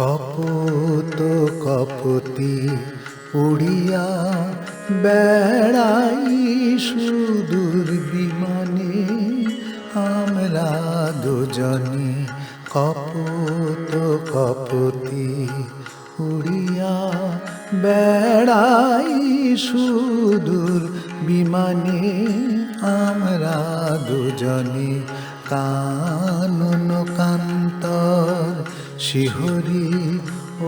কপত কপতি উড়িয়া বেড়াই সুদূর বিমানে। আমরা দুজনে কপত কপতি উড়িয়া বেড়াই সুদূর বিমানে। আমরা দুজনে কানন কান্তর শিহরি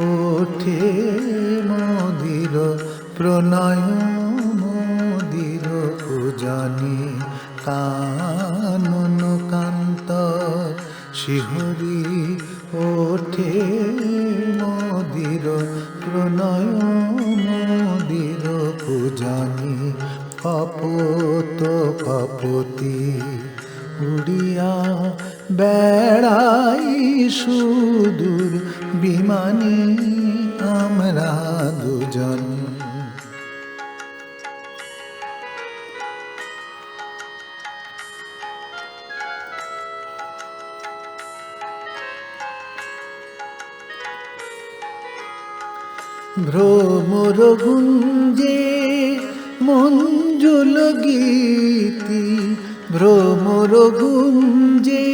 ওঠে মদির প্রণয় মদির পূজনে কানন কান্তর শিহরি ওঠে মদির প্রণয় মদির পূজনে কপত কপতি উড়িয়া বেড়াই সুদূর বিমানে আমরা দুজন। ভ্রমর গুঞ্জে মঞ্জুল গীতি ভ্রমর গুঞ্জে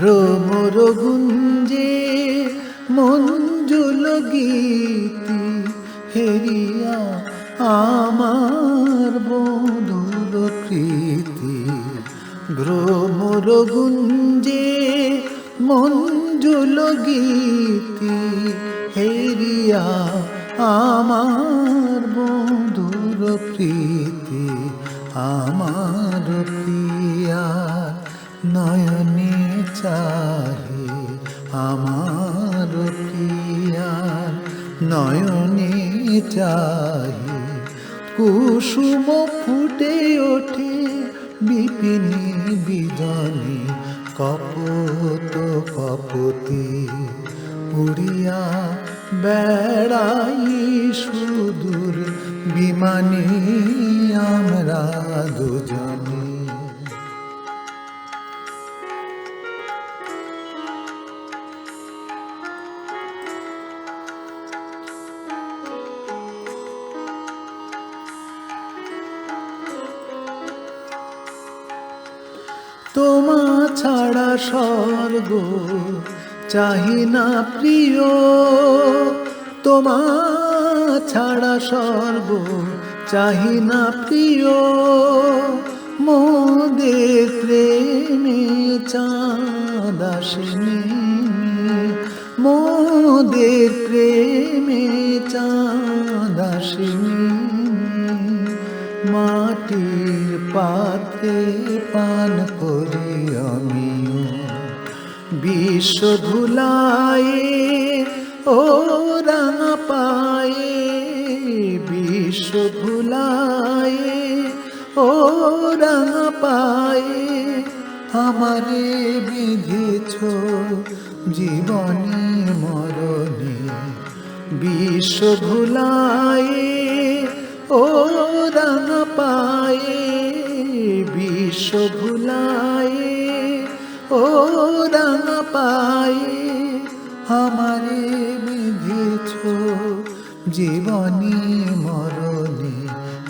ভ্রমর গুঞ্জে মঞ্জুল গীতি হেরিয়া আমার বন্ধুর প্রীতি। ভ্রমর গুঞ্জে মঞ্জুল গীতি হেরিয়া আমার বন্ধুর প্রীতি আমার প্রিয়া, নয়নে চাহে আমার প্রিয়া, নয়নে চাহে কুসুম ফুটে ওঠে বিপিনী বিজনে, কপত কপতি। উড়িয়া বেড়াই সুদূর বিমানে আমরা দুজনে। তোমা ছাড়া স্বর্গ চাহি না প্রিয়, তোমা ছাড়া সর্ব চাহি না প্রিয়। মোদের প্রেমে চাঁদাসিনী মোদের প্রেমে চাঁদাসিনী মাটির পাতে পান করি আমিও। বিশ্ব ধুলায়ে ও রাঙা পায়ে বিশ্ব ধুলায়ে ও রাঙা পায়ে আমারে বিধেছ জীবনে মরণে। বিশ্ব ভুলায়ে, ও রাঙা পায়ে বিশ্ব ভুলায়ে ও রাঙা পায়ে আমারে বিধেছ জীবনী মরণে,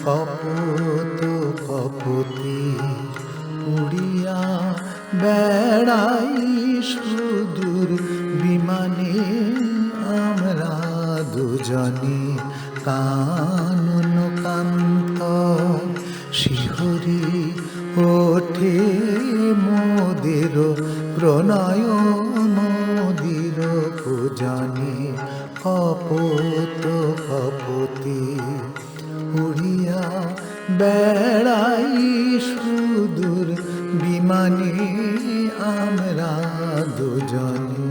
কপত কপতি উড়িয়া বেড়াই সুদূর বিমানে। আমরা দুজনে কানন কান্ত শিহরি ওঠে মোদের প্রণয় মোদির পূজনে কপত কপতি উড়িয়া বেড়াই সুদূর বিমানে আমরা দুজনে।